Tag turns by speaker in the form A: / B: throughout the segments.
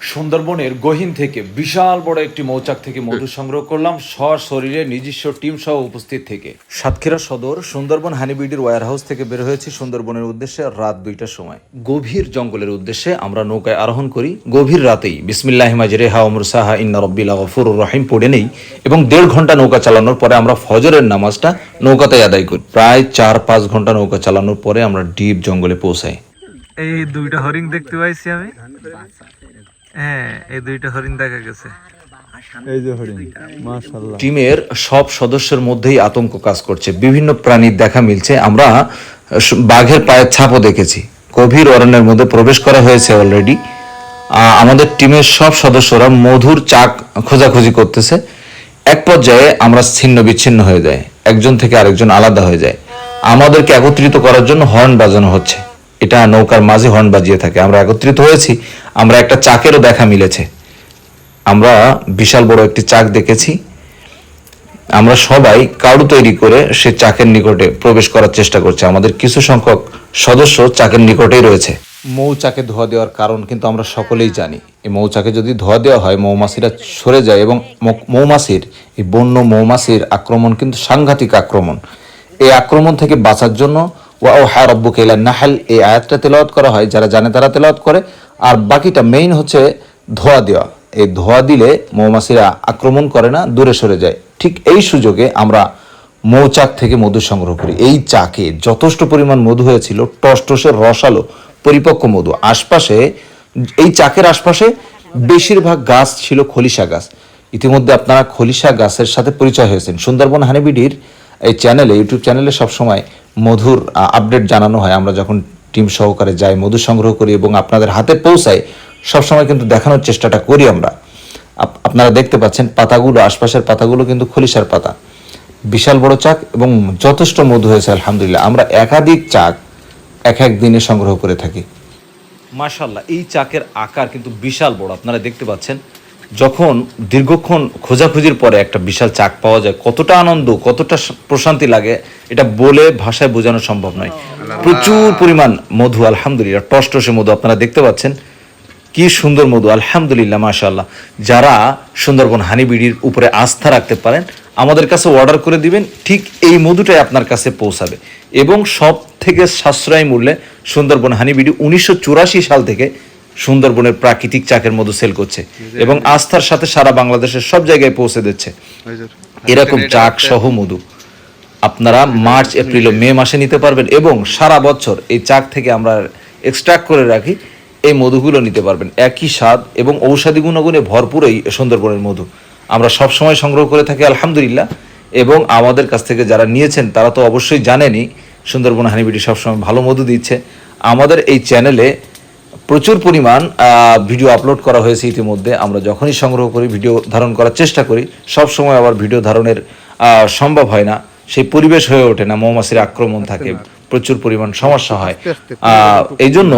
A: সুন্দরবনের গহীন থেকে বিশাল বড় একটি মৌচাক থেকে মধু সংগ্রহ করলাম। সশরীরে নিজস্ব টিম সহ উপস্থিত থেকে। সাতক্ষীরা সদর সুন্দরবন হানিবিডির ওয়ার হাউস থেকে বের হয়েছি সুন্দরবনের উদ্দেশ্যে রাত দুইটার সময়। গভীর জঙ্গলের উদ্দেশ্যে আমরা নৌকায় আরোহণ করি। গভীর রাতেই বিসমিল্লাহ মাজরে হা অমর সাহা ইন্না রব্বিল গফুর রহিম পড়ে নেই এবং দেড় ঘণ্টা নৌকা চালানোর পরে আমরা ফজরের নামাজটা নৌকাতে আদায় করি। প্রায় চার পাঁচ ঘণ্টা নৌকা চালানোর পরে আমরা ডিপ জঙ্গলে পৌঁছাই।
B: এই দুইটা হরিণ দেখতে পাইছি আমি। হ্যাঁ এই দুইটা হরিণ দেখা গেছে।
C: এই যে হরিণ মাশাল্লাহ
A: টিমের সব সদস্যের মধ্যেই আতঙ্ক কাজ করছে। বিভিন্ন প্রাণীর দেখা মিলছে। আমরা বাঘের পায়ের ছাপও দেখেছি। গভীর অরণ্যের মধ্যে প্রবেশ করা হয়েছে অলরেডি আমাদের টিমের সব সদস্যরা মধুর চাক খোঁজাখুঁজি করতেছে। এক পর্যায়ে আমরা ছিন্ন বিচ্ছিন্ন হয়ে যায় একজন থেকে আরেকজন আলাদা হয়ে যায়। আমাদেরকে একত্রিত করার জন্য হর্ন বাজানো হচ্ছে। এটা নৌকার মাঝে হর্ন বাজিয়ে থাকে। আমরা একত্রিত হয়েছি, আমরা একটা চাকেরও দেখা মিলেছে। আমরা বিশাল বড় একটি চাক দেখেছি। আমরা সবাই কারু তৈরি করে সে চাকের নিকটে প্রবেশ করার চেষ্টা করছে। আমাদের কিছু সংখ্যক সদস্য চাকের নিকটেই রয়েছে। মৌচাকে ধোয়া দেওয়ার কারণ কিন্তু আমরা সকলেই জানি। এই মৌচাকে যদি ধোয়া দেওয়া হয়, মৌমাছিরা সরে যায় এবং মৌমাছির, এই বন্য মৌমাছির আক্রমণ কিন্তু সাংঘাতিক আক্রমণ। এই আক্রমণ থেকে বাঁচার জন্য ওয়া ও হ্যাঁ রব্বু কেলা নাহাল, এই আয়াতটা তেলাওয়াত করা হয়, যারা জানে তারা তেলাওয়াত করে। আর বাকিটা মেইন হচ্ছে ধোয়া দেওয়া। এই ধোয়া দিলে মৌমাছিরা আক্রমণ করে না, দূরে সরে যায়। ঠিক এই সুযোগে আমরা মৌচাক থেকে মধু সংগ্রহ করি। এই চাকে যথেষ্ট পরিমাণ মধু হয়েছিল, টস টসের রসালো, পরিপক্ক মধু। আশপাশে, এই চাকের আশপাশে বেশিরভাগ গাছ ছিল খলিশা গাছ। ইতিমধ্যে আপনারা খলিশা গাছের সাথে পরিচয় হয়েছেন। সুন্দরবন হানিবিডির এই চ্যানেলে ইউটিউব চ্যানেলে সবসময় মধুর আপডেট জানানো হয়। আমরা যখন টিম সহকারে যাই, মধু সংগ্রহ করি এবং আপনাদের হাতে পৌঁছাই, সবসময় কিন্তু দেখানোর চেষ্টাটা করি আমরা। আপ- আপনারা দেখতে পাচ্ছেন, পাতাগুলো, আশপাশের পাতাগুলো কিন্তু খলিশার পাতা। বিশাল বড় চাক এবং যথেষ্ট মধু হয়েছে, আলহামদুলিল্লাহ। আমরা একাধিক চাক এক এক দিনে সংগ্রহ করে থাকি। মাশাল্লাহ এই চাকের আকার কিন্তু বিশাল বড়। আপনারা দেখতে পাচ্ছেন যখন দীর্ঘক্ষণ খোঁজাখুঁজির পরে একটা বিশাল চাক পাওয়া যায় কতটা আনন্দ কতটা প্রশান্তি লাগে এটা বলে ভাষায় বোঝানো সম্ভব নয়। প্রচুর পরিমাণ মধু আলহামদুলিল্লাহ টসটসে মধু আপনারা দেখতে পাচ্ছেন। কি সুন্দর মধু আলহামদুলিল্লাহ মাশাল্লাহ যারা সুন্দরবন হানিবিডির উপরে আস্থা রাখতে পারেন আমাদের কাছে অর্ডার করে দিবেন ঠিক এই মধুটাই আপনার কাছে পৌঁছাবে। এবং সব থেকে সাশ্রয়ী মূল্যে সুন্দরবন হানিবিডি উনিশশো চুরাশি সাল থেকে সুন্দরবনের প্রাকৃতিক চাকের মধু সেল করছে এবং আস্থার সাথে সারা বাংলাদেশের সব জায়গায় পৌঁছে দিচ্ছে। এরকম চাক সহ মধু আপনারা মার্চ এপ্রিল ও মে মাসে নিতে পারবেন এবং সারা বছর এই চাক থেকে আমরা এক্সট্রাক্ট করে রাখি এই মধুগুলো নিতে পারবেন। একই স্বাদ এবং ঔষধি গুণগুণে ভরপুর এই সুন্দরবনের মধু। আমরা সব সময় সংগ্রহ করে থাকি আলহামদুলিল্লাহ। এবং আমাদের কাছ থেকে যারা নিয়েছেন তারা তো অবশ্যই জানেনই সুন্দরবন হানিবিটি সবসময় ভালো মধু দিচ্ছে। আমাদের এই চ্যানেলে প্রচুর পরিমাণ আহ, ভিডিও আপলোড করা হয়েছে ইতিমধ্যে। আমরা যখনই সংগ্রহ করি ভিডিও ধারণ করার চেষ্টা করি সব সময় আবার ভিডিও ধারণের সম্ভব হয় না। সেই পরিবেশ হয়ে ওঠে না মৌমাছির আক্রমণ থাকে প্রচুর পরিমাণ সমস্যা হয়। আহ, এই জন্য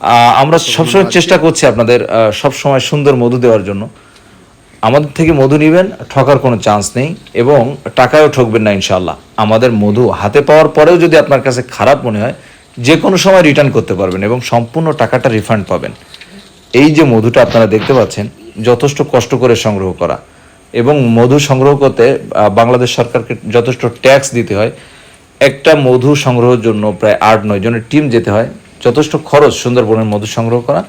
A: আহ, আমরা সবসময় চেষ্টা করছি আপনাদের আহ, সবসময় সুন্দর মধু দেওয়ার জন্য। আমাদের থেকে মধু নেবেন ঠকার কোনো চান্স নেই এবং টাকায়ও ঠকবেন না ইনশাল্লাহ আমাদের মধু হাতে পাওয়ার পরেও যদি আপনার কাছে খারাপ মনে হয় যে কোনো সময় রিটার্ন করতে পারবেন এবং সম্পূর্ণ টাকাটা রিফান্ড পাবেন। এই যে মধুটা আপনারা দেখতে পাচ্ছেন, যথেষ্ট কষ্ট করে সংগ্রহ করা এবং মধু সংগ্রহ করতে বাংলাদেশ সরকারকে যথেষ্ট ট্যাক্স দিতে হয়। একটা মধু সংগ্রহের জন্য প্রায় আট নয় জনের টিম যেতে হয়। যথেষ্ট খরচ সুন্দরবনের মধু সংগ্রহ করা,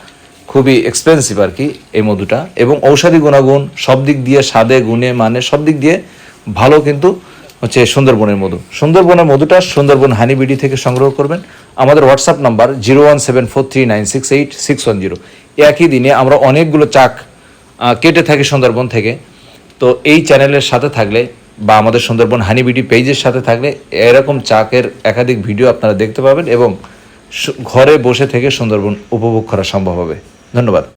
A: খুবই এক্সপেন্সিভ আর কি এই মধুটা এবং ঔষধি গুণাগুণ সব দিক দিয়ে স্বাদে, গুণে মানে সব দিক দিয়ে ভালো কিন্তু হচ্ছে সুন্দরবনের মধু। সুন্দরবনের মধুটা সুন্দরবন হানিবিডি থেকে সংগ্রহ করবেন। আমাদের WhatsApp number zero one seven four three nine six eight six one zero একই দিনে আমরা অনেকগুলো চাক কেটে থাকি সুন্দরবন থেকে। তো এই চ্যানেলের সাথে থাকলে বা আমাদের সুন্দরবন হানিবিডি পেজের সাথে থাকলে এরকম চাকের একাধিক ভিডিও আপনারা দেখতে পাবেন এবং ঘরে বসে থেকে সুন্দরবন উপভোগ করা সম্ভব হবে। ধন্যবাদ।